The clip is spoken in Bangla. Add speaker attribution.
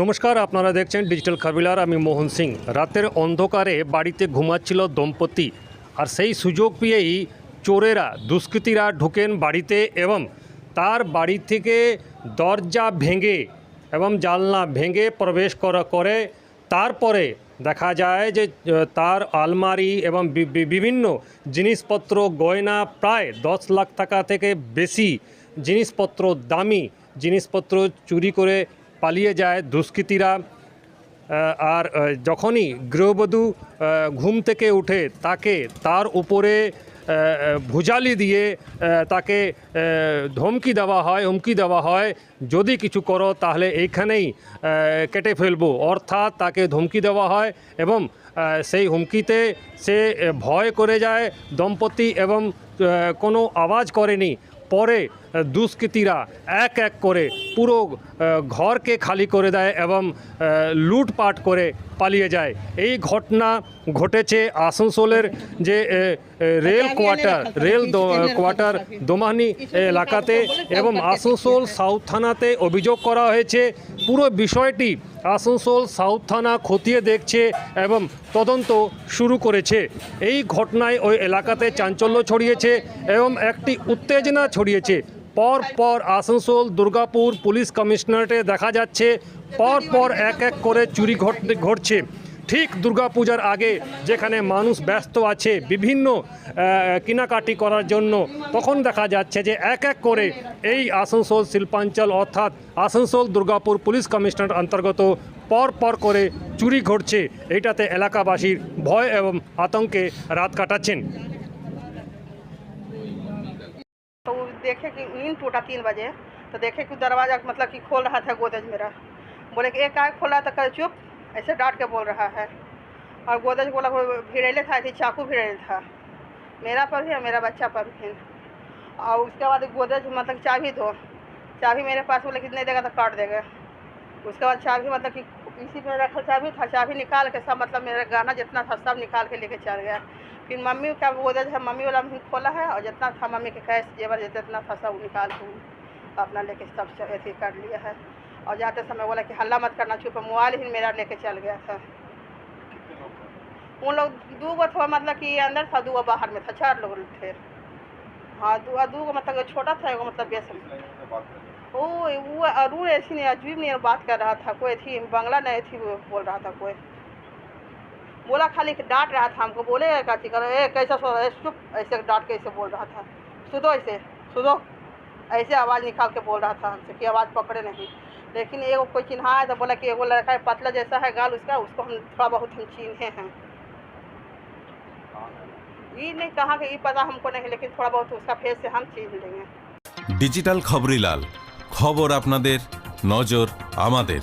Speaker 1: নমস্কার, আপনারা দেখছেন ডিজিটাল খাবিলার আমি মোহন সিং। রাতের অন্ধকারে বাড়িতে ঘুমাচ্ছিল দম্পতি। আর সেই সুযোগ পেয়েই চোরেরা, দুষ্কৃতীরা ঢুকেন বাড়িতে এবং তার বাড়ি থেকে দরজা ভেঙে এবং জানলা ভেঙে প্রবেশ করা করে। তারপরে দেখা যায় যে তার আলমারি এবং বিভিন্ন জিনিসপত্র, গয়না প্রায় দশ লাখ টাকা থেকে বেশি জিনিসপত্র, দামি জিনিসপত্র চুরি করে পালিয়ে যায় দুষ্কৃতীরা আর যখনই গৃহবধূ ঘুম থেকে উঠে তাকে তার উপরে ভুজালি দিয়ে তাকে ধমকি দেওয়া হয়, হুমকি দেওয়া হয়, যদি কিছু করো তাহলে এইখানেই কেটে ফেলব। অর্থাৎ তাকে ধমকি দেওয়া হয় এবং সেই হুমকিতে সে ভয় করে যায়, দম্পতি এবং কোনো আওয়াজ করেনি। পরে দুষ্কৃতীরা এক এক করে পুরো ঘরকে খালি করে দেয় এবং লুটপাট করে পালিয়ে যায়। এই ঘটনা ঘটেছে আসানসোলের যে rail quarter rail quarter Domani এলাকাতে এবং আসানসোল সাউথ থানাতে অভিযোগ করা হয়েছে পুরো বিষয়টি আসানসোল সাউথ থানা খতিয়ে দেখছে এবং তদন্ত শুরু করেছে। এই ঘটনায় ওই এলাকাতে চাঞ্চল্য ছড়িয়েছে এবং একটি উত্তেজনা ছড়িয়েছে। পর পর আসানসোল, দুর্গাপুর পুলিশ কমিশনারেটে দেখা যাচ্ছে, পর পর এক এক করে চুরি ঘট- ঘটছে। ঠিক দুর্গাপূজার আগে যেখানে মানুষ ব্যস্ত আছে বিভিন্ন আহ, কেনাকাটি করার জন্য তখন দেখা যাচ্ছে যে এক এক করে এই আসানসোল শিল্পাঞ্চল অর্থাৎ আসানসোল দুর্গাপুর পুলিশ কমিশনার অন্তর্গত পর পর করে চুরি ঘটছে এটাতে এলাকাবাসীর ভয় এবং আতঙ্কে রাত কাটাচ্ছেন
Speaker 2: तो वो देखे कि नींद टूटा तीन बजे तो देखे कि दरवाज़ा मतलब कि खोल रहा था गोदरेज मेरा बोले कि एक आग खोला तो कल चुप ऐसे डांट के बोल रहा है। और गोदरेज बोला भिड़ेले था, ऐसे चाकू भिड़ेले था। मेरा पर भी मेरा बच्चा पर भी। और उसके बाद गोदरेज मतलब चाबी दो। चाबी मेरे पास बोले, कितने देगा तो काट देगा। उसके बाद चाबी मतलब कि इसी में रखा चाबी था, चाबी निकाल के सब मतलब मेरा गाना जितना था, सब निकाल के लेके चल गया। फिर मम्मी का गोदरेज है मम्मी वाला भी खोला है और जितना था मम्मी के कैश जेवर जितना था, सब निकाल के अपना लेके सब अथी कर लिया है। और जाते समय बोला कि हल्ला मत करना चुप मोबाइल ही मेरा लेके चल गया था। उन लोग दो गो था मतलब कि अंदर था दो बाहर में था चार लोग थे। हाँ दो दो गो मतलब छोटा था एगो मतलब बेस। ओ वो अरुण ऐसी नहीं अजीब नहीं बात कर रहा था कोई थी बंगला नहीं थी वो बोल रहा था कोई। बोला खाली डांट रहा था हमको बोले काची करो ए कैसा सो रहा है? चुप। ऐसे डांट के ऐसे बोल रहा था। सुधो ऐसे सुधो। ऐसे आवाज़ निकाल के बोल रहा था हमसे कि आवाज़ पकड़े नहीं। लेकिन एगो कोई चिन्हा है तो बोला कि एगो लड़का है पतला जैसा है गाल उसका उसको हम थोड़ा बहुत हम चिन्हे हैं ये नहीं कहा कि ये पता हमको नहीं लेकिन थोड़ा बहुत उसका फेस से हम चिन्ह लेंगे
Speaker 3: ডিজিটাল খবরিলাল খবর আপনাদের নজর আমাদের